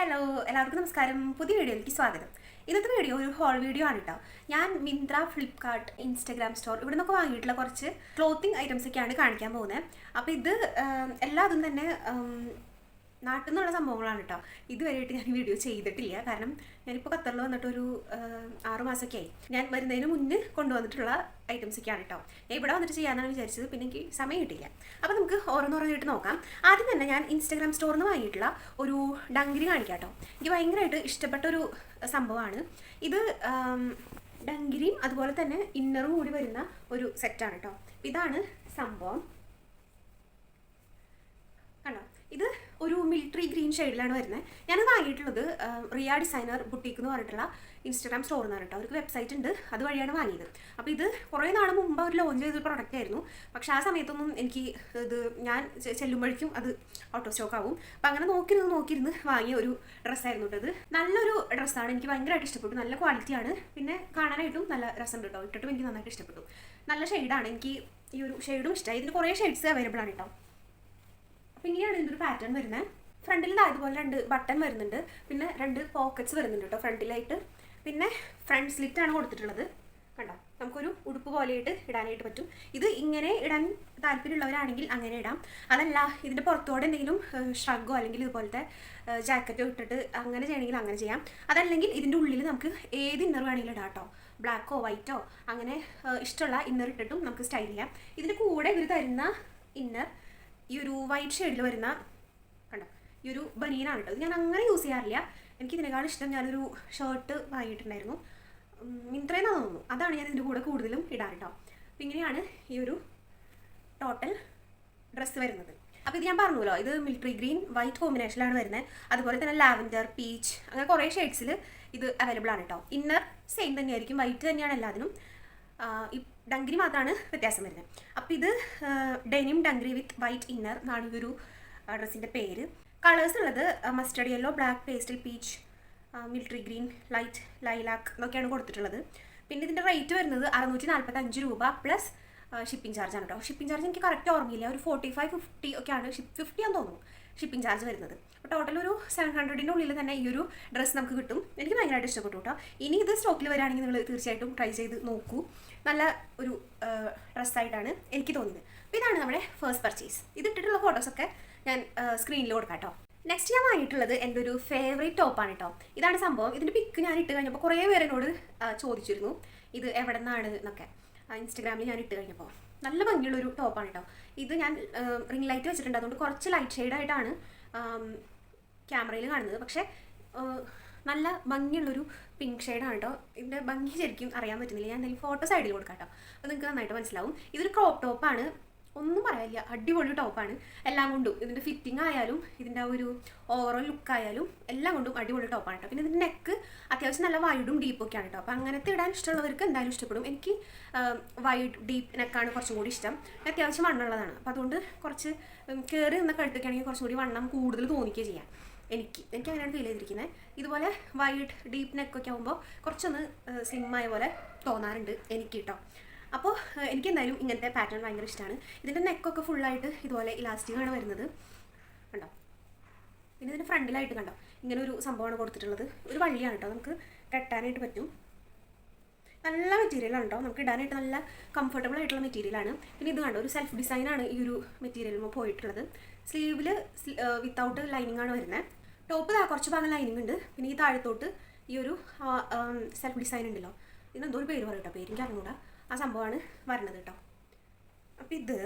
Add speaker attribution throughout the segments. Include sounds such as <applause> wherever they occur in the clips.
Speaker 1: Hello എല്ലാവർക്കും നമസ്കാരം. പുതിയ വീഡിയോയിലേക്ക് സ്വാഗതം. ഇന്നത്തെ വീഡിയോ ഒരു ഹോൾ വീഡിയോ ആണ് കേട്ടോ ഞാൻ മിന്ത്ര ഫ്ലിപ്കാർട്ട് ഇൻസ്റ്റഗ്രാം സ്റ്റോർ ഇവിടെ നിന്നൊക്കെ വാങ്ങിയിട്ടുള്ള കുറച്ച് ക്ലോത്തിങ് ഐറ്റംസ് ഒക്കെയാണ് കാണിക്കാൻ പോകുന്നത്. അപ്പോൾ ഇത് എല്ലാതും തന്നെ നാട്ടിൽ നിന്നുള്ള സംഭവങ്ങളാണ് കേട്ടോ ഇതുവരെയായിട്ട് ഞാൻ വീഡിയോ ചെയ്തിട്ടില്ല. കാരണം ഞാനിപ്പോൾ ഖത്തറിൽ വന്നിട്ട് ഒരു ആറു മാസമൊക്കെ ആയി. ഞാൻ വരുന്നതിന് മുന്നേ കൊണ്ടുവന്നിട്ടുള്ള ഐറ്റംസ് ഒക്കെയാണ് കേട്ടോ ഞാൻ ഇവിടെ വന്നിട്ട് ചെയ്യാമെന്നാണ് വിചാരിച്ചത്. പിന്നെ എനിക്ക് സമയം കിട്ടില്ല അപ്പോൾ നമുക്ക് ഓരോന്നോരോന്നായിട്ട് നോക്കാം. ആദ്യം തന്നെ ഞാൻ ഇൻസ്റ്റാഗ്രാം സ്റ്റോറിൽ നിന്ന് വാങ്ങിയിട്ടുള്ള ഒരു ഡങ്കിരി കാണിക്കാം കേട്ടോ എനിക്ക് ഭയങ്കരമായിട്ട് ഇഷ്ടപ്പെട്ട ഒരു സംഭവമാണ്. ഇത് ഡങ്കിരിയും അതുപോലെ തന്നെ ഇന്നറും കൂടി വരുന്ന ഒരു സെറ്റാണ് കേട്ടോ ഇതാണ് സംഭവം. ഇത് ഒരു മിലിറ്ററി ഗ്രീൻ ഷെയ്ഡിലാണ് വരുന്നത്. ഞാനത് വാങ്ങിയിട്ടുള്ളത് റിയ ഡിസൈനർ ബുട്ടീക്ക് എന്ന് പറഞ്ഞിട്ടുള്ള ഇൻസ്റ്റാഗ്രാം സ്റ്റോറിൽ നിന്നാണ് കേട്ടോ. അവർക്ക് വെബ്സൈറ്റ് ഉണ്ട്. അതുവഴിയാണ് വാങ്ങിയത്. അപ്പോൾ ഇത് കുറേ നാൾ മുമ്പ് അവർ ലോഞ്ച് ചെയ്ത പ്രൊഡക്റ്റ് ആയിരുന്നു. പക്ഷേ ആ സമയത്തൊന്നും എനിക്ക് ഇത് ഞാൻ ചെല്ലുമ്പോഴേക്കും അത് ഔട്ട് ഓഫ് സ്റ്റോക്ക് ആവും. അപ്പം അങ്ങനെ നോക്കിയിരുന്ന് നോക്കിയിരുന്ന് വാങ്ങിയ ഒരു ഡ്രസ്സായിരുന്നു കേട്ടത് നല്ലൊരു ഡ്രസ്സാണ് എനിക്ക് ഭയങ്കരമായിട്ട് ഇഷ്ടപ്പെട്ടു. നല്ല ക്വാളിറ്റിയാണ് പിന്നെ കാണാനായിട്ടും നല്ല രസമുണ്ട് കേട്ടോ. ഇട്ടിട്ടും എനിക്ക് നന്നായിട്ട് ഇഷ്ടപ്പെട്ടു. നല്ല ഷെയ്ഡാണ് എനിക്ക് ഈ ഒരു ഷെയ്ഡും ഇഷ്ടമായി ഇതിന് കുറേ ഷെയ്ഡ്സ് അവൈലബിൾ ആണ് കേട്ടോ. അപ്പോൾ ഇങ്ങനെയാണ് ഇതിന്റെ ഒരു പാറ്റേൺ വരുന്നത് ഫ്രണ്ടിൽ ദാ ഇതുപോലെ രണ്ട് ബട്ടൺ വരുന്നുണ്ട്. പിന്നെ രണ്ട് പോക്കറ്റ്സ് വരുന്നുണ്ട് കേട്ടോ ഫ്രണ്ടിലായിട്ട് പിന്നെ ഫ്രണ്ട് സ്ലിറ്റാണ് കൊടുത്തിട്ടുള്ളത്. കണ്ടോ? നമുക്കൊരു ഉടുപ്പ് പോലെയിട്ട് ഇടാനായിട്ട് പറ്റും. ഇത് ഇങ്ങനെ ഇടാൻ താല്പര്യമുള്ളവരാണെങ്കിൽ അങ്ങനെ ഇടാം. അതല്ല ഇതിന്റെ പുറത്തോടെ എന്തെങ്കിലും ഷ്രഗോ അല്ലെങ്കിൽ ഇതുപോലത്തെ ജാക്കറ്റോ ഇട്ടിട്ട് അങ്ങനെ ചെയ്യണമെങ്കിൽ അങ്ങനെ ചെയ്യാം. അതല്ലെങ്കിൽ ഇതിന്റെ ഉള്ളിൽ നമുക്ക് ഏത് ഇന്നർ വേണമെങ്കിലും ഇടാം കേട്ടോ. ബ്ലാക്കോ വൈറ്റോ അങ്ങനെ ഇഷ്ടമുള്ള ഇന്നർ ഇട്ടിട്ടും നമുക്ക് സ്റ്റൈൽ ചെയ്യാം. ഇതിന്റെ കൂടെ ഇവർ തരുന്ന ഇന്നർ ഈ ഒരു വൈറ്റ് ഷെയ്ഡിൽ വരുന്ന കണ്ടോ? ഈ ഒരു ബനീനാണ് കേട്ടോ. ഞാൻ അങ്ങനെ യൂസ് ചെയ്യാറില്ല. എനിക്ക് ഇതിനേക്കാൾ ഇഷ്ടം ഞാനൊരു ഷർട്ട് വാങ്ങിയിട്ടുണ്ടായിരുന്നു. മിന്ത്രയെന്നാണ് തോന്നുന്നു. അതാണ് ഞാൻ ഇതിന്റെ കൂടെ കൂടുതലും ഇടാറ് കേട്ടോ ഇങ്ങനെയാണ് ഈ ഒരു ടോട്ടൽ ഡ്രസ്സ് വരുന്നത്. അപ്പോൾ ഇത് ഞാൻ പറഞ്ഞല്ലോ ഇത് മിലിറ്ററി ഗ്രീൻ വൈറ്റ് കോമ്പിനേഷനിലാണ് വരുന്നത് അതുപോലെ തന്നെ ലാവൻഡർ പീച്ച് അങ്ങനെ കുറേ ഷെയ്ഡ്സിൽ ഇത് അവൈലബിൾ ആണ് കേട്ടോ. ഇന്നർ സെയിം തന്നെയായിരിക്കും വൈറ്റ് തന്നെയാണ് എല്ലാത്തിനും. ഡങ്കിരി മാത്രമാണ് വ്യത്യാസം വരുന്നത്. അപ്പോൾ ഇത് denim dungaree with white inner എന്നാണ് ഈ ഒരു ഡ്രസ്സിന്റെ പേര്. കളേഴ്സ് ഉള്ളത് mustard yellow black pastel peach military green light lilac എന്നൊക്കെയാണ് കൊടുത്തിട്ടുള്ളത്. പിന്നെ ഇതിന്റെ റേറ്റ് വരുന്നത് അറുന്നൂറ്റി നാൽപ്പത്തഞ്ച് രൂപ പ്ലസ് ഷിപ്പിംഗ് ചാർജാണ് കേട്ടോ. ഷിപ്പിംഗ് ചാർജ് എനിക്ക് കറക്റ്റ് ഓർമ്മയില്ല. ഒരു ഫോർട്ടി ഫൈവ് ഫിഫ്റ്റി ഒക്കെയാണ്. ഷിപ്പ് ഫിഫ്റ്റി ആണെന്ന് തോന്നുന്നു. ഷിപ്പിംഗ് ചാർജ് വരുന്നത്. അപ്പോൾ ടോട്ടൽ ഒരു സെവൻ ഹൺഡ്രഡിന്റെ ഉള്ളിൽ തന്നെ ഈ ഒരു ഡ്രസ്സ് നമുക്ക് കിട്ടും. എനിക്ക് ഭയങ്കരമായിട്ട് ഇഷ്ടപ്പെട്ടു കേട്ടോ ഇനി ഇത് സ്റ്റോക്കിൽ വരികയാണെങ്കിൽ നിങ്ങൾ തീർച്ചയായിട്ടും ട്രൈ ചെയ്ത് നോക്കൂ. നല്ല ഒരു ഡ്രസ്സായിട്ടാണ് എനിക്ക് തോന്നിയത്. അപ്പോൾ ഇതാണ് നമ്മുടെ ഫസ്റ്റ് പർച്ചേസ് ഇത് ഇട്ടിട്ടുള്ള ഫോട്ടോസൊക്കെ ഞാൻ സ്ക്രീനിൽ കൊടുക്കാം കേട്ടോ നെക്സ്റ്റ് ഞാൻ വാങ്ങിയിട്ടുള്ളത് എന്റെ ഒരു ഫേവറേറ്റ് ടോപ്പാണ് കേട്ടോ ഇതാണ് സംഭവം. ഇതിന്റെ പിക്ക് ഞാൻ ഇട്ട് കഴിഞ്ഞപ്പോൾ കുറേ പേരെന്നോട് ചോദിച്ചിരുന്നു. ഇത് എവിടെ നിന്നാണ് എന്നൊക്കെ ഇൻസ്റ്റഗ്രാമിൽ ഞാൻ ഇട്ട് കഴിഞ്ഞപ്പോൾ. നല്ല ഭംഗിയുള്ളൊരു ടോപ്പാണ് കേട്ടോ ഇത് ഞാൻ റിംഗ് ലൈറ്റ് വെച്ചിട്ടുണ്ട്. അതുകൊണ്ട് കുറച്ച് ലൈറ്റ് ഷെയ്ഡായിട്ടാണ് ക്യാമറയിൽ കാണുന്നത്. പക്ഷേ നല്ല ഭംഗിയുള്ളൊരു പിങ്ക് ഷെയ്ഡാണ് കേട്ടോ ഇതിന്റെ ഭംഗി ശരിക്കും അറിയാൻ പറ്റുന്നില്ല. ഞാൻ എന്തെങ്കിലും ഫോട്ടോ സൈഡിൽ കൊടുക്കാം കേട്ടോ അപ്പോൾ നിങ്ങൾക്ക് നന്നായിട്ട് മനസ്സിലാവും. ഇതൊരു ക്രോപ്പ് ടോപ്പാണ് ഒന്നും പറയാനില്ല. അടിപൊളി ടോപ്പാണ് എല്ലാം കൊണ്ടും ഇതിന്റെ ഫിറ്റിംഗ് ആയാലും ഇതിന്റെ ഒരു ഓവറോൾ ലുക്ക് ആയാലും എല്ലാം കൊണ്ടും അടിപൊളി ടോപ്പാണ് കേട്ടോ പിന്നെ ഇതിന്റെ നെക്ക് അത്യാവശ്യം നല്ല വൈഡും ഡീപ്പും ഒക്കെയാണ് കേട്ടോ അപ്പോൾ അങ്ങനത്തെ ഇടാൻ ഇഷ്ടമുള്ളവർക്ക് എന്തായാലും ഇഷ്ടപ്പെടും. എനിക്ക് വൈഡ് ഡീപ്പ് നെക്കാണ് കുറച്ചും കൂടി ഇഷ്ടം. അത്യാവശ്യം വണ്ണുള്ളതാണ് അപ്പോൾ അതുകൊണ്ട് കുറച്ച് കയറി നിന്ന കഴുത്തൊക്കെ ആണെങ്കിൽ കുറച്ചും കൂടി വണ്ണം കൂടുതൽ തോന്നിക്കുകയും ചെയ്യാം. എനിക്ക് എനിക്ക് അങ്ങനെയാണ് ഫീൽ ചെയ്തിരിക്കുന്നത് ഇതുപോലെ വൈഡ് ഡീപ്പ് നെക്കൊക്കെ ആകുമ്പോൾ കുറച്ചൊന്ന് സ്ലിം ആയ പോലെ തോന്നാറുണ്ട് എനിക്ക് കേട്ടോ അപ്പോൾ എനിക്ക് എന്തായാലും ഇങ്ങനത്തെ പാറ്റേൺ ഭയങ്കര ഇഷ്ടമാണ് ഇതിന്റെ നെക്കൊക്കെ ഫുള്ളായിട്ട് ഇതുപോലെ ഇലാസ്റ്റിക്കാണ് വരുന്നത്. കണ്ടോ? പിന്നെ ഇതിന്റെ ഫ്രണ്ടിലായിട്ട് കണ്ടോ? ഇങ്ങനെ ഒരു സംഭവമാണ് കൊടുത്തിട്ടുള്ളത്. ഒരു വള്ളിയാണ് കേട്ടോ നമുക്ക് കെട്ടാനായിട്ട് പറ്റും. നല്ല മെറ്റീരിയലാണ് കേട്ടോ നമുക്ക് ഇടാനായിട്ട് നല്ല കംഫർട്ടബിൾ ആയിട്ടുള്ള മെറ്റീരിയലാണ് പിന്നെ ഇത് കണ്ടോ? ഒരു സെൽഫ് ഡിസൈനാണ് ഈ ഒരു മെറ്റീരിയൽ പോയിട്ടുള്ളത്. സ്ലീവിൽ വിത്തൗട്ട് ലൈനിങ് ആണ് വരുന്നത് ടോപ്പ് കുറച്ച് ഭാഗം ലൈനിങ് ഉണ്ട്. പിന്നെ ഈ താഴത്തോട്ട് ഈ ഒരു സെൽഫ് ഡിസൈൻ ഉണ്ടല്ലോ. ഇതിന് എന്തോ ഒരു പേര് പറയും കേട്ടോ പേര് എനിക്ക് അറിഞ്ഞൂടാ. ആ സംഭവമാണ് വരണത് കേട്ടോ. അപ്പം ഇത്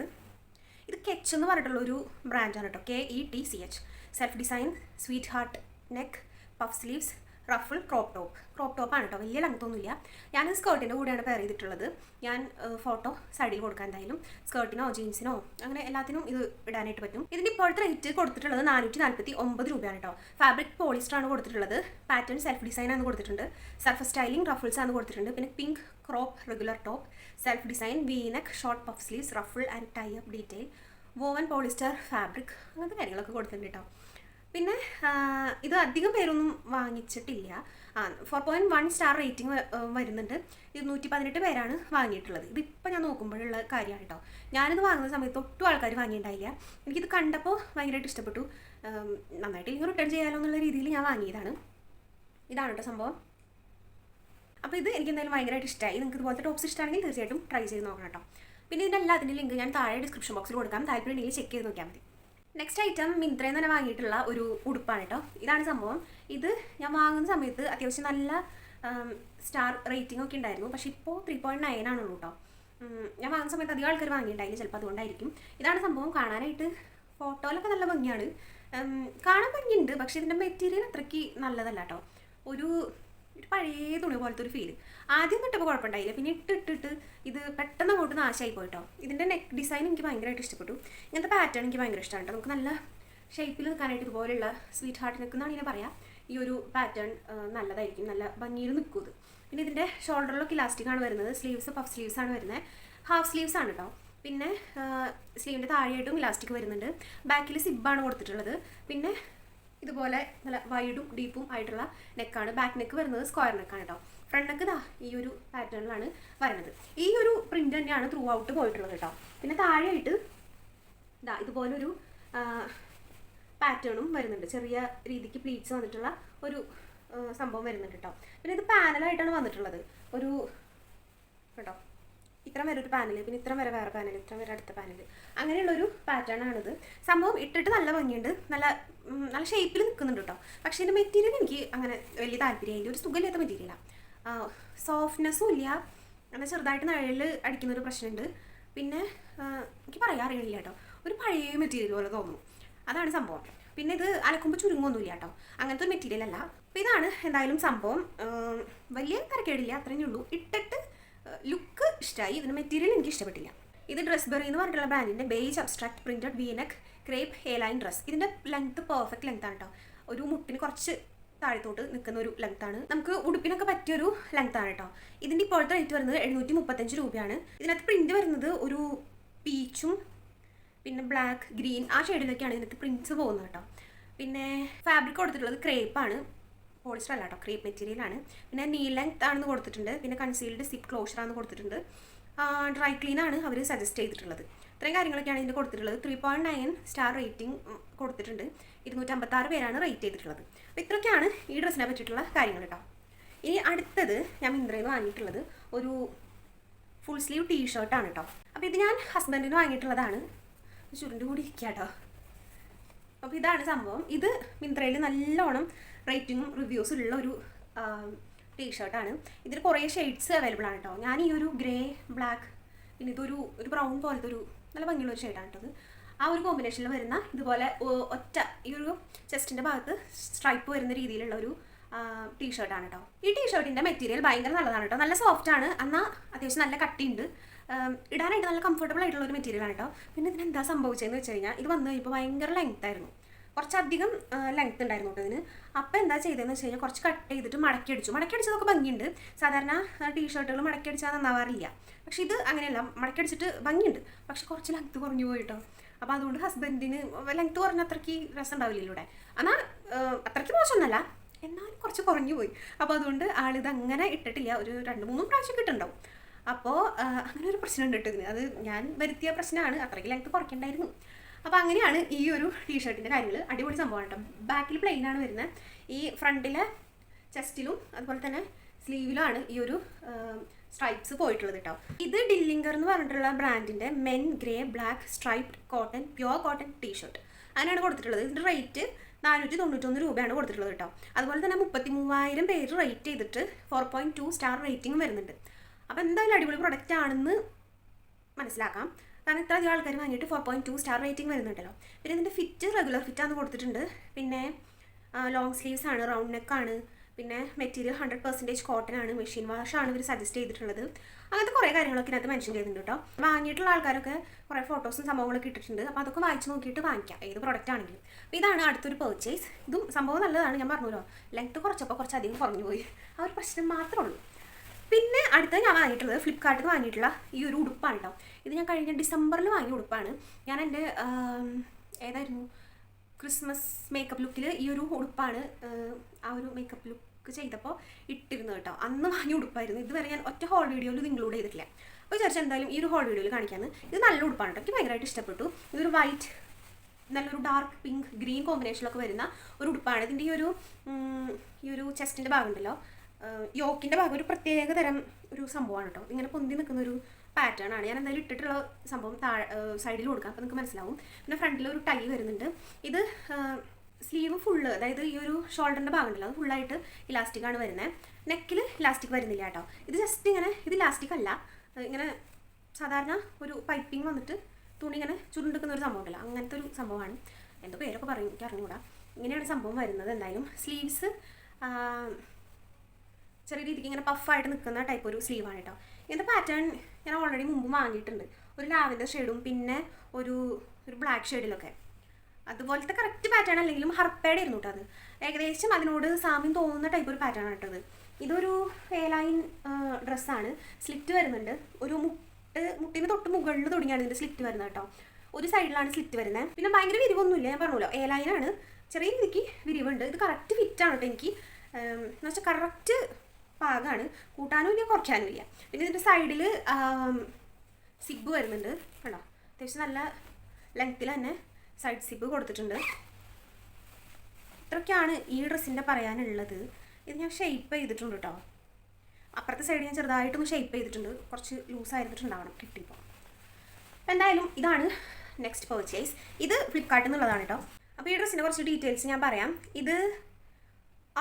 Speaker 1: ഇത് കെച്ച് എന്ന് പറഞ്ഞിട്ടുള്ള ഒരു ബ്രാൻഡാണ് കേട്ടോ. K E T C H self design sweetheart neck puff sleeves ruffle crop top crop ടോപ്പാണ് കേട്ടോ വലിയ ലെങ്ത്തൊന്നുമില്ല ഞാൻ സ്കേർട്ടിന്റെ കൂടെയാണ് പെയർ ചെയ്തിട്ടുള്ളത്. ഞാൻ ഫോട്ടോ സൈഡിൽ കൊടുക്കാൻ എന്തായാലും. സ്കേർട്ടിനോ ജീൻസിനോ അങ്ങനെ എല്ലാത്തിനും ഇത് ഇടാനായിട്ട് പറ്റും. ഇതിന്റെ ഇപ്പോഴത്തെ റേറ്റ് കൊടുത്തിട്ടുള്ളത് നാനൂറ്റി നാൽപ്പത്തി ഒമ്പത് രൂപയാണ് കേട്ടോ ഫാബ്രിക് പോളിസ്റ്റർ ആണ് കൊടുത്തിട്ടുള്ളത്. പാറ്റേൺ സെൽഫ് ഡിസൈൻ ആണ് കൊടുത്തിട്ടുണ്ട്. സർഫ് സ്റ്റൈലിംഗ് റഫിൾസ് ആണ് കൊടുത്തിട്ടുണ്ട്. പിന്നെ pink crop regular top self design V neck short puff sleeves ruffle and tie up detail woven polyester fabric അങ്ങനത്തെ കാര്യങ്ങളൊക്കെ കൊടുത്തിട്ടുണ്ട് കേട്ടോ പിന്നെ ഇത് അധികം പേരൊന്നും വാങ്ങിച്ചിട്ടില്ല. Four point one star rating വരുന്നുണ്ട്. ഇരുന്നൂറ്റി പതിനെട്ട് പേരാണ് വാങ്ങിയിട്ടുള്ളത്. ഇതിപ്പോൾ ഞാൻ നോക്കുമ്പോഴുള്ള കാര്യമാണ് കേട്ടോ ഞാനിത് വാങ്ങുന്ന സമയത്ത് ഒട്ടും ആൾക്കാർ വാങ്ങിയിട്ടുണ്ടായില്ല എനിക്കിത് കണ്ടപ്പോൾ ഭയങ്കരമായിട്ട് ഇഷ്ടപ്പെട്ടു. നന്നായിട്ട് ഇങ്ങനെ റിട്ടേൺ ചെയ്യാലോ എന്നുള്ള രീതിയിൽ ഞാൻ വാങ്ങിയതാണ്. ഇതാണ് കേട്ടോ സംഭവം. അപ്പോൾ ഇത് എനിക്ക് എന്തായാലും ഭയങ്കരമായിട്ട് ഇഷ്ടമായി നിങ്ങൾക്ക് ഇതുപോലത്തെ ടോപ്സ് ഇഷ്ടമാണെങ്കിൽ തീർച്ചയായിട്ടും ട്രൈ ചെയ്ത് നോക്കണം കേട്ടോ പിന്നെ ഇതിന്റെ എല്ലാത്തിന്റെ ലിങ്ക് ഞാൻ താഴെ ഡിസ്ക്രിപ്ഷൻ ബോക്സിൽ കൊടുക്കാം. താല്പര്യമുണ്ടെങ്കിൽ ചെക്ക് ചെയ്ത് നോക്കിയാൽ മതി. നെക്സ്റ്റ് ഐറ്റം മിന്ത്രയിൽ തന്നെ വാങ്ങിയിട്ടുള്ള ഒരു ഉടുപ്പാണ് കേട്ടോ. ഇതാണ് സംഭവം. ഇത് ഞാൻ വാങ്ങുന്ന സമയത്ത് അത്യാവശ്യം നല്ല സ്റ്റാർ റേറ്റിംഗ് ഒക്കെ ഉണ്ടായിരുന്നു. പക്ഷെ ഇപ്പോൾ ത്രീ പോയിന്റ് നയൻ ആണുള്ളൂ കേട്ടോ. ഞാൻ വാങ്ങുന്ന സമയത്ത് അധികം ആൾക്കാർ വാങ്ങിയിട്ടുണ്ടായില്ല. ചിലപ്പോൾ അതുകൊണ്ടായിരിക്കും. ഇതാണ് സംഭവം. കാണാനായിട്ട് ഫോട്ടോയിലൊക്കെ നല്ല ഭംഗിയാണ്. കാണാൻ ഭംഗിയുണ്ട്. പക്ഷേ ഇതിന്റെ മെറ്റീരിയൽ അത്രയ്ക്ക് നല്ലതല്ല കേട്ടോ. ഒരു ഒരു പഴയ തുണി പോലത്തെ ഒരു ഫീൽ ആദ്യം തൊട്ടപ്പോൾ കുഴപ്പമുണ്ടായില്ല. പിന്നെ ഇട്ട് ഇട്ടിട്ട് ഇത് പെട്ടെന്ന് അങ്ങോട്ട് നാശമായി പോയിട്ടോ ഇതിന്റെ നെക്ക് ഡിസൈൻ എനിക്ക് ഭയങ്കരമായിട്ട് ഇഷ്ടപ്പെട്ടു. ഇങ്ങനത്തെ പാറ്റേൺ എനിക്ക് ഭയങ്കര ഇഷ്ടമാണ് കേട്ടോ നമുക്ക് നല്ല ഷേപ്പിൽ നിൽക്കാനായിട്ട് ഇതുപോലെയുള്ള സ്വീറ്റ് ഹാർട്ട് നിൽക്കുന്നതാണ് ഇങ്ങനെ പറയാം. ഈ ഒരു പാറ്റേൺ നല്ലതായിരിക്കും. നല്ല ഭംഗിയിൽ നിൽക്കും ഇത്. പിന്നെ ഇതിന്റെ ഷോൾഡറിലൊക്കെ ഇലാസ്റ്റിക് ആണ് വരുന്നത്. സ്ലീവ്സ് പഫ് സ്ലീവ്സ് ആണ് വരുന്നത് ഹാഫ് സ്ലീവ്സ് ആണ് കേട്ടോ പിന്നെ സ്ലീവിന്റെ താഴെയായിട്ടും ഇലാസ്റ്റിക് വരുന്നുണ്ട്. ബാക്കിൽ സിബ്ബാണ് കൊടുത്തിട്ടുള്ളത്. പിന്നെ ഇതുപോലെ നല്ല വൈഡും ഡീപ്പും ആയിട്ടുള്ള നെക്കാണ് ബാക്ക് നെക്ക് വരുന്നത് സ്ക്വയർ നെക്കാണ് കേട്ടോ ഫ്രണ്ട് നെക്ക് ഇതാ ഈ ഒരു പാറ്റേണിലാണ് വരുന്നത്. ഈ ഒരു പ്രിന്റ് തന്നെയാണ് ത്രൂ ഔട്ട് പോയിട്ടുള്ളത് കേട്ടോ പിന്നെ താഴെയായിട്ട് ഇതാ ഇതുപോലൊരു പാറ്റേണും വരുന്നുണ്ട്. ചെറിയ രീതിക്ക് പ്ലീറ്റ്സ് വന്നിട്ടുള്ള ഒരു സംഭവം വരുന്നുണ്ട് കേട്ടോ പിന്നെ ഇത് പാനലായിട്ടാണ് വന്നിട്ടുള്ളത്. ഒരു കേട്ടോ ഇത്ര വരെ ഒരു പാനൽ പിന്നെ ഇത്ര വരെ വേറെ പാനൽ ഇത്ര വരെ അടുത്ത പാനൽ അങ്ങനെയുള്ളൊരു പാറ്റേൺ ആണിത്. സംഭവം ഇട്ടിട്ട് നല്ല ഭംഗിയുണ്ട്. നല്ല നല്ല ഷേപ്പിൽ നിൽക്കുന്നുണ്ട് കേട്ടോ പക്ഷേ ഇതിന്റെ മെറ്റീരിയൽ എനിക്ക് അങ്ങനെ വലിയ താല്പര്യം അതിന്റെ ഒരു സുഖമില്ലാത്ത മെറ്റീരിയലാണ് സോഫ്റ്റ്നെസ്സും ഇല്ല. അങ്ങനെ ചെറുതായിട്ട് നിഴലിൽ അടിക്കുന്ന ഒരു പ്രശ്നമുണ്ട്. പിന്നെ എനിക്ക് പറയാൻ അറിയണില്ല കേട്ടോ ഒരു പഴയ മെറ്റീരിയൽ പോലെ തോന്നുന്നു. അതാണ് സംഭവം. പിന്നെ ഇത് അലക്കുമ്പോൾ ചുരുങ്ങൊന്നുമില്ല കേട്ടോ അങ്ങനത്തെ ഒരു മെറ്റീരിയൽ അല്ല. അപ്പോൾ ഇതാണ് എന്തായാലും സംഭവം. വലിയ തരക്കേടില്ല. അത്രയേ ഉള്ളൂ. ഇട്ടിട്ട് ലുക്ക് ഇഷ്ടമായി ഇതിന് മെറ്റീരിയൽ എനിക്ക് ഇഷ്ടപ്പെട്ടില്ല. ഇത് ഡ്രസ് ബെറി എന്ന് പറഞ്ഞിട്ടുള്ള ബ്രാൻഡിന്റെ beige abstract printed V neck crepe hair line dress ഇതിന്റെ ലെങ്ത് പെർഫെക്റ്റ് ലെങ്ത് ആണ് കേട്ടോ ഒരു മുട്ടിന് കുറച്ച് താഴത്തോട്ട് നിൽക്കുന്ന ഒരു ലെങ്ത് ആണ്. നമുക്ക് ഉടുപ്പിനൊക്കെ പറ്റിയൊരു ലെങ്ത് ആണ് കേട്ടോ ഇതിന്റെ ഇപ്പോഴത്തെ റേറ്റ് വരുന്നത് എഴുന്നൂറ്റി മുപ്പത്തഞ്ച് രൂപയാണ്. ഇതിനകത്ത് പ്രിന്റ് വരുന്നത് ഒരു പീച്ചും പിന്നെ ബ്ലാക്ക് ഗ്രീൻ ആ ഷെയ്ഡിലൊക്കെയാണ് ഇതിനകത്ത് പ്രിന്റ്സ് പോകുന്നത് കേട്ടോ പിന്നെ ഫാബ്രിക് കൊടുത്തിട്ടുള്ളത് ക്രേപ്പാണ് പോളിസ്റ്റർ അല്ല കേട്ടോ ക്രീപ്പ് മെറ്റീരിയൽ ആണ്. പിന്നെ നീ ലെങ്ത് ആണെന്ന് കൊടുത്തിട്ടുണ്ട്. പിന്നെ കൺസീൽഡ് സിപ്പ് ക്ലോഷർ ആണെന്ന് കൊടുത്തിട്ടുണ്ട്. ഡ്രൈ ക്ലീൻ ആണ് അവർ സജസ്റ്റ് ചെയ്തിട്ടുള്ളത്. ഇത്രയും കാര്യങ്ങളൊക്കെയാണ് ഇതിന് കൊടുത്തിട്ടുള്ളത്. Three point nine star rating കൊടുത്തിട്ടുണ്ട്. ഇരുന്നൂറ്റമ്പത്താറ് പേരാണ് റേറ്റ് ചെയ്തിട്ടുള്ളത്. അപ്പോൾ ഇത്രയൊക്കെയാണ് ഈ ഡ്രസ്സിനെ പറ്റിയിട്ടുള്ള കാര്യങ്ങൾ കേട്ടോ. ഇനി അടുത്തത് ഞാൻ മിന്ത്രയിൽ വാങ്ങിയിട്ടുള്ളത് ഒരു ഫുൾ സ്ലീവ് ടീ ഷർട്ടാണ് കേട്ടോ. അപ്പോൾ ഇത് ഞാൻ ഹസ്ബൻഡിന് വാങ്ങിയിട്ടുള്ളതാണ്. ചുരുണ്ട് കൂടി ഇരിക്കുക കേട്ടോ. അപ്പോൾ ഇതാണ് സംഭവം. ഇത് മിന്ത്രയിൽ നല്ലോണം റേറ്റിങ്ങും റിവ്യൂസും ഉള്ള ഒരു ടീ ഷർട്ടാണ് ഇതിൽ കുറേ ഷെയ്ഡ്സ് അവൈലബിൾ ആണ് കേട്ടോ ഞാൻ ഈ ഒരു ഗ്രേ ബ്ലാക്ക് പിന്നെ ഇതൊരു ഒരു ബ്രൗൺ പോലത്തെ ഒരു നല്ല ഭംഗിയുള്ള ഒരു ഷെയ്ഡാണ് കേട്ടോ ആ ഒരു കോമ്പിനേഷനിൽ വരുന്ന ഇതുപോലെ ഒറ്റ ഈ ഒരു ചെസ്റ്റിന്റെ ഭാഗത്ത് സ്ട്രൈപ്പ് വരുന്ന രീതിയിലുള്ള ഒരു ടീ ഷർട്ടാണ് കേട്ടോ ഈ ടീ ഷർട്ടിന്റെ മെറ്റീരിയൽ ഭയങ്കര നല്ലതാണ് കേട്ടോ നല്ല സോഫ്റ്റ് ആണ്. എന്നാൽ അത്യാവശ്യം നല്ല കട്ടിയുണ്ട്. ഇടാനായിട്ട് നല്ല കംഫർട്ടബിൾ ആയിട്ടുള്ള ഒരു മെറ്റീരിയലാണ് കേട്ടോ പിന്നെ ഇതിന് എന്താ സംഭവിച്ചതെന്ന് വെച്ച് കഴിഞ്ഞാൽ ഇത് വന്നു കഴിഞ്ഞപ്പോൾ ഭയങ്കര ലെങ്ത് ആയിരുന്നു. കുറച്ചധികം ലെങ്ത് ഉണ്ടായിരുന്നു കേട്ടോ ഇതിന്. അപ്പോൾ എന്താ ചെയ്തതെന്ന് വെച്ച് കഴിഞ്ഞാൽ കുറച്ച് കട്ട് ചെയ്തിട്ട് മടക്കി അടിച്ചു. മടക്കി അടിച്ചതൊക്കെ ഭംഗിയുണ്ട്. സാധാരണ ടീ ഷർട്ടുകൾ മടക്കി അടിച്ചാൽ നന്നാവാറില്ല. പക്ഷെ ഇത് അങ്ങനെയല്ല. മടക്കി അടിച്ചിട്ട് ഭംഗിയുണ്ട്. പക്ഷെ കുറച്ച് ലെങ്ത് കുറഞ്ഞു പോയിട്ടോ അപ്പോൾ അതുകൊണ്ട് ഹസ്ബൻഡിന് ലെങ്ത് കുറഞ്ഞ അത്രയ്ക്ക് രസം ഉണ്ടാവില്ല ഇവിടെ. എന്നാൽ അത്രയ്ക്ക് മോശമൊന്നുമല്ല എന്നാലും കുറച്ച് കുറഞ്ഞു പോയി. അപ്പോൾ അതുകൊണ്ട് ആളിത് അങ്ങനെ ഇട്ടിട്ടില്ല. ഒരു രണ്ട് മൂന്നും പ്രാവശ്യം കിട്ടുന്നുണ്ടാവും അപ്പോൾ അങ്ങനെ ഒരു പ്രശ്നമുണ്ട് കേട്ടോ ഇതിന്. അത് ഞാൻ വരുത്തിയ പ്രശ്നമാണ്. അത്രയ്ക്ക് ലെങ്ത് കുറയ്ക്കണ്ടായിരുന്നു. അപ്പോൾ അങ്ങനെയാണ് ഈ ഒരു ടീഷർട്ടിന്റെ കാര്യങ്ങൾ അടിപൊളി സംഭവമാണ് കേട്ടോ ബാക്കിൽ പ്ലെയിൻ ആണ് വരുന്നത് ഈ ഫ്രണ്ടിലെ ചെസ്റ്റിലും അതുപോലെ തന്നെ സ്ലീവിലാണ് ഈ ഒരു സ്ട്രൈപ്സ് പോയിട്ടുള്ളത് കേട്ടോ ഇത് ഡില്ലിങ്കർ എന്ന് പറഞ്ഞിട്ടുള്ള ബ്രാൻഡിന്റെ men grey black striped cotton pure cotton T shirt അങ്ങനെയാണ് കൊടുത്തിട്ടുള്ളത്. ഇതിന്റെ റേറ്റ് നാനൂറ്റി തൊണ്ണൂറ്റൊന്ന് രൂപയാണ് കൊടുത്തിട്ടുള്ളത് കേട്ടോ അതുപോലെ തന്നെ മുപ്പത്തി മൂവായിരം പേര് റേറ്റ് ചെയ്തിട്ട് four point two star rating വരുന്നുണ്ട്. അപ്പോൾ എന്തായാലും അടിപൊളി പ്രൊഡക്റ്റ് ആണെന്ന് മനസ്സിലാക്കാം. കാരണം ഇത്ര അധികം ആൾക്കാർ വാങ്ങിയിട്ട് four point two star rating വരുന്നുണ്ടല്ലോ. പിന്നെ ഇതിന്റെ ഫിറ്റ് റെഗുലർ ഫിറ്റാന്ന് കൊടുത്തിട്ടുണ്ട്. പിന്നെ ലോങ് സ്ലീവ്സ് ആണ് റൗണ്ട് നെക്ക് ആണ് പിന്നെ മെറ്റീരിയൽ ഹൺഡ്രഡ് പെർസെന്റേജ് കോട്ടൺ ആണ് മെഷീൻ വാഷ് ആണ് ഇവർ സജസ്റ്റ് ചെയ്തിട്ടുള്ളത്. അങ്ങനത്തെ കുറേ കാര്യങ്ങളൊക്കെ ഇതിനകത്ത് മെൻഷൻ ചെയ്തിട്ടുണ്ട് കേട്ടോ വാങ്ങിയിട്ടുള്ള ആൾക്കാരൊക്കെ കുറേ ഫോട്ടോസും സംഭവങ്ങളൊക്കെ ഇട്ടിട്ടുണ്ട്. അപ്പോൾ അതൊക്കെ വായിച്ച് നോക്കിയിട്ട് വാങ്ങിക്കാം ഏത് പ്രോഡക്റ്റ് ആണെങ്കിലും. അപ്പോൾ ഇതാണ് അടുത്തൊരു പർച്ചേസ് ഇതും സംഭവം നല്ലതാണ് ഞാൻ പറഞ്ഞല്ലോ. ലെങ്ത് കുറച്ചപ്പോൾ കുറച്ചധികം കുറഞ്ഞു പോയി. ആ ഒരു പ്രശ്നം മാത്രമേ ഉള്ളൂ. പിന്നെ അടുത്ത ഞാൻ വാങ്ങിയിട്ടുള്ളത് ഫ്ലിപ്കാർട്ടിൽ നിന്ന് വാങ്ങിയിട്ടുള്ള ഈ ഒരു ഉടുപ്പാണ് കേട്ടോ ഇത് ഞാൻ കഴിഞ്ഞ ഡിസംബറിൽ വാങ്ങിയ ഉടുപ്പാണ്. ഞാൻ എന്റെ ഏതായിരുന്നു? ക്രിസ്മസ് മേക്കപ്പ് ലുക്കിൽ ഈ ഒരു ഉടുപ്പാണ് ആ ഒരു മേക്കപ്പ് ലുക്ക് ചെയ്തപ്പോൾ ഇട്ടിരുന്നത് കേട്ടോ അന്ന് വാങ്ങിയ ഉടുപ്പായിരുന്നു. ഇതുവരെ ഞാൻ ഒറ്റ ഹോൾ വീഡിയോയിൽ ഇത് ഇൻക്ലൂഡ് ചെയ്തിട്ടില്ല. അപ്പോൾ വിചാരിച്ചു എന്തായാലും ഈ ഒരു ഹോൾ വീഡിയോയിൽ കാണിക്കാമെന്ന് ഇത് നല്ല ഉടുപ്പാണ് കേട്ടോ എനിക്ക് ഭയങ്കരമായിട്ട് ഇഷ്ടപ്പെട്ടു. ഇതൊരു വൈറ്റ് നല്ലൊരു ഡാർക്ക് പിങ്ക് ഗ്രീൻ കോമ്പിനേഷനിലൊക്കെ വരുന്ന ഒരു ഉടുപ്പാണ്. ഇതിന്റെ ഈ ഒരു ഈ ഒരു ചെസ്റ്റിന്റെ ഭാഗം ഉണ്ടല്ലോ. യോക്കിന്റെ ഭാഗം ഒരു പ്രത്യേക തരം ഒരു സംഭവമാണ് കേട്ടോ. ഇങ്ങനെ പൊന്തി നിൽക്കുന്ന ഒരു പാറ്റേൺ ആണ്. ഞാൻ എന്തായാലും ഇട്ടിട്ടുള്ള സംഭവം താഴെ സൈഡിൽ കൊടുക്കാം. അപ്പോൾ നിങ്ങൾക്ക് മനസ്സിലാവും. പിന്നെ ഫ്രണ്ടിൽ ഒരു ടൈ വരുന്നുണ്ട്. ഇത് സ്ലീവ് ഫുള്ള് അതായത് ഈ ഒരു ഷോൾഡറിന്റെ ഭാഗം ഉണ്ടല്ലോ അത് ഫുള്ളായിട്ട് ഇലാസ്റ്റിക് ആണ് വരുന്നത് നെക്കിൽ ഇലാസ്റ്റിക് വരുന്നില്ല കേട്ടോ. ഇത് ജസ്റ്റ് ഇങ്ങനെ ഇത് ഇലാസ്റ്റിക് അല്ല. ഇങ്ങനെ സാധാരണ ഒരു പൈപ്പിംഗ് വന്നിട്ട് തുണി ഇങ്ങനെ ചുരുണ്ടെക്കുന്ന ഒരു സംഭവം ഉണ്ടല്ലോ അങ്ങനത്തെ ഒരു സംഭവമാണ്. എന്തോ പേരൊക്കെ പറയും അറിഞ്ഞുകൂടാ. ഇങ്ങനെയാണ് സംഭവം വരുന്നത് എന്തായാലും. സ്ലീവ്സ് ചെറിയ രീതിക്ക് ഇങ്ങനെ പഫായിട്ട് നിൽക്കുന്ന ടൈപ്പ് ഒരു സ്ലീവാണ് കേട്ടോ. ഇങ്ങനത്തെ പാറ്റേൺ ഞാൻ ഓൾറെഡി മുമ്പ് വാങ്ങിയിട്ടുണ്ട്. ഒരു ലാവിന്റെ ഷെയ്ഡും പിന്നെ ഒരു ഒരു ബ്ലാക്ക് ഷെയ്ഡിലൊക്കെ അതുപോലത്തെ കറക്റ്റ് പാറ്റേൺ അല്ലെങ്കിലും ഹർപ്പേഡ് ഇരുന്നു കേട്ടോ അത്. ഏകദേശം അതിനോട് സാമ്യം തോന്നുന്ന ടൈപ്പ് ഒരു പാറ്റേൺ ആണ് കേട്ടത് ഇതൊരു ഏലൈൻ ഡ്രസ്സാണ് സ്ലിറ്റ് വരുന്നുണ്ട്. ഒരു മുട്ട് മുട്ടിന് തൊട്ട് മുകളിൽ തുടങ്ങിയാണ് ഇതിന്റെ സ്ലിറ്റ് വരുന്നത് കേട്ടോ. ഒരു സൈഡിലാണ് സ്ലിറ്റ് വരുന്നത്. പിന്നെ ഭയങ്കര വിരിവൊന്നുമില്ല ഞാൻ പറഞ്ഞല്ലോ. എ ലൈനാണ് ചെറിയ രീതിക്ക് വിരിവുണ്ട്. ഇത് കറക്റ്റ് ഫിറ്റാണ് കേട്ടോ എനിക്ക്. എന്ന് വെച്ചാൽ കറക്റ്റ് പാകമാണ് കൂട്ടാനും ഇല്ല കുറയ്ക്കാനും ഇല്ല. പിന്നെ ഇതിന്റെ സൈഡിൽ സിബ് വരുന്നുണ്ട്. കണ്ടോ? അത്യാവശ്യം നല്ല ലെങ്ത്തിൽ തന്നെ സൈഡ് സിബ് കൊടുത്തിട്ടുണ്ട്. ഇത്രയൊക്കെയാണ് ഈ ഡ്രസ്സിന്റെ പറയാനുള്ളത്. ഇത് ഞാൻ ഷെയ്പ്പ് ചെയ്തിട്ടുണ്ട് കേട്ടോ അപ്പുറത്തെ സൈഡ് ഞാൻ ചെറുതായിട്ടൊന്ന് ഷെയ്പ്പ് ചെയ്തിട്ടുണ്ട്. കുറച്ച് ലൂസ് ആയിരുന്നിട്ടുണ്ടാവണം കിട്ടിയപ്പോൾ അപ്പോൾ എന്തായാലും ഇതാണ് നെക്സ്റ്റ് പർച്ചേസ് ഇത് ഫ്ലിപ്കാർട്ടിൽ നിന്നുള്ളതാണ് കേട്ടോ അപ്പോൾ ഈ ഡ്രസ്സിന്റെ കുറച്ച് ഡീറ്റെയിൽസ് ഞാൻ പറയാം. ഇത്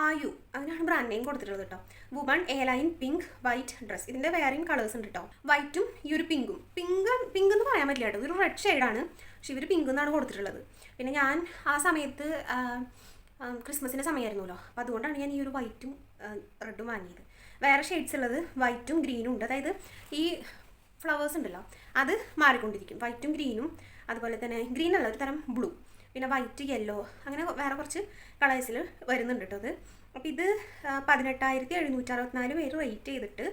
Speaker 1: ആയു. അതിനാണ് ബ്രാൻഡ് നെയിം കൊടുത്തിട്ടുള്ളത് കേട്ടോ woman A line pink white dress ഇതിന്റെ വേറെയും കളേഴ്സ് ഉണ്ട് കേട്ടോ വൈറ്റും ഈ ഒരു പിങ്കും പിങ്ക് പിങ്ക് എന്ന് പറയാൻ പറ്റില്ല കേട്ടോ ഇതൊരു റെഡ് ഷെയ്ഡാണ് പക്ഷെ ഇവർ പിങ്ക് എന്നാണ് കൊടുത്തിട്ടുള്ളത്. പിന്നെ ഞാൻ ആ സമയത്ത് ക്രിസ്മസിന്റെ സമയമായിരുന്നല്ലോ. അപ്പോൾ അതുകൊണ്ടാണ് ഞാൻ ഈ ഒരു വൈറ്റും റെഡും വാങ്ങിയത്. വേറെ ഷെയ്ഡ്സ് ഉള്ളത് വൈറ്റും ഗ്രീനും ഉണ്ട്. അതായത് ഈ ഫ്ലവേഴ്സ് ഉണ്ടല്ലോ. അത് മാറിക്കൊണ്ടിരിക്കും. വൈറ്റും ഗ്രീനും അതുപോലെ തന്നെ ഗ്രീൻ അല്ല ഒരു തരം ബ്ലൂ പിന്നെ വൈറ്റ് യെല്ലോ അങ്ങനെ വേറെ കുറച്ച് കളേഴ്സിൽ വരുന്നുണ്ട് കേട്ടോ അത്. അപ്പോൾ ഇത് പതിനെട്ടായിരത്തി എഴുന്നൂറ്റി അറുപത്തിനാല് പേര് റേറ്റ് ചെയ്തിട്ട്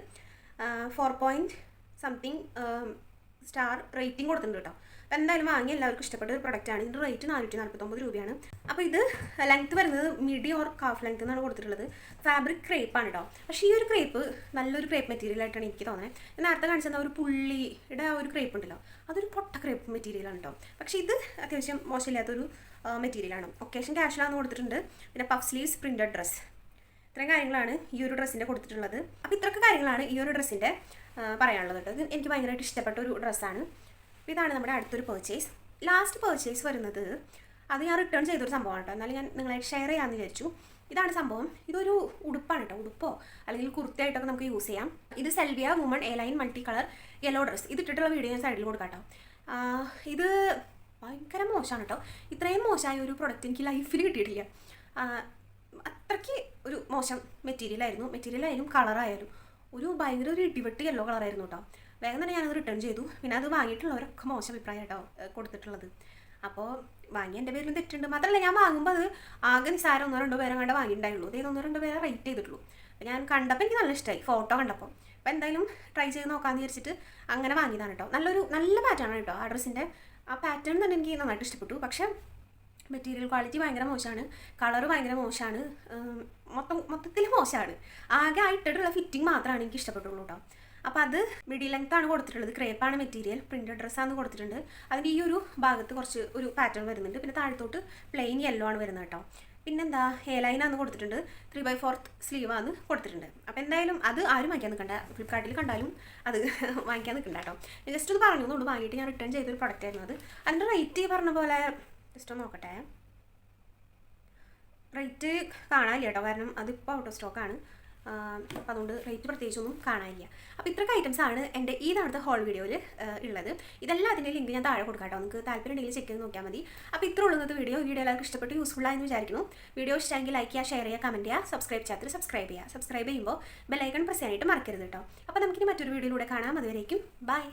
Speaker 1: four point something star rating കൊടുത്തിട്ടുണ്ട് കേട്ടോ. അപ്പോൾ എന്തായാലും വാങ്ങി എല്ലാവർക്കും ഇഷ്ടപ്പെട്ട ഒരു പ്രൊഡക്റ്റാണ് ഇതിന്റെ റേറ്റ് നാനൂറ്റി നാൽപ്പത്തൊമ്പത് രൂപയാണ്. അപ്പോൾ ഇത് ലെങ്ത് വരുന്നത് മിഡി ഓർ കാഫ് ലെങ്ത് എന്നാണ് കൊടുത്തിട്ടുള്ളത്. ഫാബ്രിക് ക്രേപ്പ് ആണ് കേട്ടോ. പക്ഷേ ഈ ഒരു ക്രേപ്പ് നല്ലൊരു ക്രേപ്പ് മെറ്റീരിയൽ ആയിട്ടാണ് എനിക്ക് തോന്നുന്നത്. നേരത്തെ കാണിച്ചത് ഒരു പുള്ളിയുടെ ആ ഒരു ക്രേപ്പ് ഉണ്ടല്ലോ. അതൊരു പൊട്ട ക്രേപ്പ് മെറ്റീരിയലാണ് കേട്ടോ. പക്ഷേ ഇത് അത്യാവശ്യം മോശമില്ലാത്തൊരു മെറ്റീരിയലാണ് ഒക്കേഷൻ ക്യാഷിലാന്ന് കൊടുത്തിട്ടുണ്ട്. പിന്നെ പഫ് സ്ലീവ്സ് പ്രിന്റഡ് ഡ്രസ്സ് ഇത്രയും കാര്യങ്ങളാണ് ഈ ഒരു ഡ്രസ്സിന്റെ കൊടുത്തിട്ടുള്ളത്. അപ്പോൾ ഇത്രയൊക്കെ കാര്യങ്ങളാണ് ഈ ഒരു ഡ്രസ്സിന്റെ പറയാനുള്ളത് കേട്ടോ. ഇത് എനിക്ക് ഭയങ്കരമായിട്ട് ഇഷ്ടപ്പെട്ട ഒരു ഡ്രസ്സാണ്. ഇതാണ് നമ്മുടെ അടുത്തൊരു പർച്ചേസ് ലാസ്റ്റ് പർച്ചേസ് വരുന്നത് അത് ഞാൻ റിട്ടേൺ ചെയ്തൊരു സംഭവമാണ് കേട്ടോ. എന്നാലും ഞാൻ നിങ്ങളെ ഷെയർ ചെയ്യാമെന്ന് വിചാരിച്ചു. ഇതാണ് സംഭവം. ഇതൊരു ഉടുപ്പാണ് കേട്ടോ. ഉടുപ്പോ? അല്ലെങ്കിൽ കുർത്തയായിട്ടൊക്കെ നമുക്ക് യൂസ് ചെയ്യാം. ഇത് Selvia woman A line multi colour yellow dress ഇത് ഇട്ടിട്ടുള്ള വീഡിയോ ഞാൻ സൈഡിൽ കൊടുക്കാം കേട്ടോ. ഇത് ഭയങ്കര മോശമാണ് കേട്ടോ. ഇത്രയും മോശമായ ഒരു പ്രൊഡക്റ്റ് എനിക്ക് ലൈഫിൽ കിട്ടിയിട്ടില്ല. അത്രയ്ക്ക് ഒരു മോശം മെറ്റീരിയൽ ആയിരുന്നു. മെറ്റീരിയൽ ആയാലും കളറായാലും ഒരു ഭയങ്കര ഒരു ഇടിവെട്ട് യെല്ലോ കളറായിരുന്നു കേട്ടോ വേഗം തന്നെ ഞാനത് റിട്ടേൺ ചെയ്തു. പിന്നെ അത് വാങ്ങിയിട്ടുള്ളവരൊക്കെ മോശം അഭിപ്രായം കേട്ടോ കൊടുത്തിട്ടുള്ളത്. അപ്പോൾ വാങ്ങി എന്റെ പേരിലും തെറ്റുണ്ട്. മാത്രമല്ല ഞാൻ വാങ്ങുമ്പോൾ അത് ആകെ നിസാരം ഒന്നോ രണ്ടോ പേരെ കണ്ട വാങ്ങിയിട്ടുണ്ടായുള്ളൂ അതേ ഒന്നോ രണ്ടോ പേരെ റേറ്റ് ചെയ്തിട്ടുള്ളൂ. അപ്പോൾ ഞാൻ കണ്ടപ്പോൾ എനിക്ക് നല്ല ഇഷ്ടമായി ഫോട്ടോ കണ്ടപ്പോൾ അപ്പോൾ എന്തായാലും ട്രൈ ചെയ്ത് നോക്കാമെന്ന് വിചാരിച്ചിട്ട് അങ്ങനെ വാങ്ങിയതാണ് കേട്ടോ നല്ലൊരു നല്ല പാറ്റേൺ ആണ് കേട്ടോ ആ ഡ്രസ്സിന്റെ ആ പാറ്റേൺ തന്നെ എനിക്ക് നന്നായിട്ട് ഇഷ്ടപ്പെട്ടു. പക്ഷേ മെറ്റീരിയൽ ക്വാളിറ്റി ഭയങ്കര മോശമാണ് കളർ ഭയങ്കര മോശമാണ് മൊത്തം മൊത്തത്തിൽ മോശമാണ് ആകെ ആയിട്ടുള്ള ഫിറ്റിംഗ് മാത്രമാണ് എനിക്ക് ഇഷ്ടപ്പെട്ടുള്ളൂ കേട്ടോ അപ്പോൾ അത് മിഡി ലെങ്ത് ആണ് കൊടുത്തിട്ടുള്ളത്. ക്രേപ്പാണ് മെറ്റീരിയൽ പ്രിന്റഡ് ഡ്രസ്സാണ് കൊടുത്തിട്ടുണ്ട്. അതിന്റെ ഈ ഒരു ഭാഗത്ത് കുറച്ച് ഒരു പാറ്റേൺ വരുന്നുണ്ട്. പിന്നെ താഴത്തോട്ട് പ്ലെയിൻ യെല്ലോ ആണ് വരുന്നത് കേട്ടോ പിന്നെന്താ? ഹെയർ ലൈനാന്ന് കൊടുത്തിട്ടുണ്ട്. ത്രീ ബൈ ഫോർത്ത് സ്ലീവാന്ന് കൊടുത്തിട്ടുണ്ട്. അപ്പോൾ എന്തായാലും അത് ആരും വാങ്ങിക്കാൻ നിൽക്കണ്ട ഫ്ലിപ്കാർട്ടിൽ കണ്ടാലും അത് <laughs> വാങ്ങിക്കാൻ നിൽക്കണ്ട കേട്ടോ ജസ്റ്റ് ഒന്ന് പറഞ്ഞു കൊണ്ട് വാങ്ങിയിട്ട് ഞാൻ റിട്ടേൺ ചെയ്തൊരു പ്രൊഡക്റ്റ് ആയിരുന്നു അത്. അതിന്റെ റേറ്റ് പറഞ്ഞ പോലെ ജസ്റ്റ് നോക്കട്ടെ. റേറ്റ് കാണാനില്ല കേട്ടോ. കാരണം അതിപ്പോൾ ഔട്ട് ഓഫ് ആണ്. അപ്പോൾ അതുകൊണ്ട് റേറ്റ് പ്രത്യേകിച്ചൊന്നും കാണാനില്ല. അപ്പോൾ ഇത്രയൊക്കെ ഐറ്റംസ് ആണ് എന്റെ ഈ തവണത്തെ ഹോൾ വീഡിയോയിൽ ഉള്ളത് ഇതെല്ലാം അതിന്റെ ലിങ്ക് ഞാൻ താഴെ കൊടുക്കാം കേട്ടോ. നിങ്ങൾക്ക് താല്പര്യം ഉണ്ടെങ്കിൽ ചെക്ക് ചെയ്ത് നോക്കിയാൽ മതി. അപ്പോൾ ഇത്ര ഉള്ളത് വീഡിയോ വീഡിയോ എല്ലാവർക്കും ഇഷ്ടപ്പെട്ട് യൂസ്ഫുൾ ആയെന്ന് വിചാരിക്കുന്നു. വീഡിയോ ഇഷ്ടമെങ്കിൽ ലൈക്ക് ചെയ്യുക ഷെയർ ചെയ്യുക കമന്റ് ചെയ്യുക സബ്സ്ക്രൈബ് ചെയ്യാത്ത സബ്സ്ക്രൈബ് ചെയ്യുക. സബ്സ്ക്രൈബ് ചെയ്യുമ്പോൾ ബെല്ലൈക്കൺ പ്രസ് ചെയ്യാനായിട്ട് മറക്കരുത് കേട്ടോ. അപ്പോൾ നമുക്കിനി മറ്റൊരു വീഡിയോയിലൂടെ കാണാം. അതുവരേക്കും ബൈ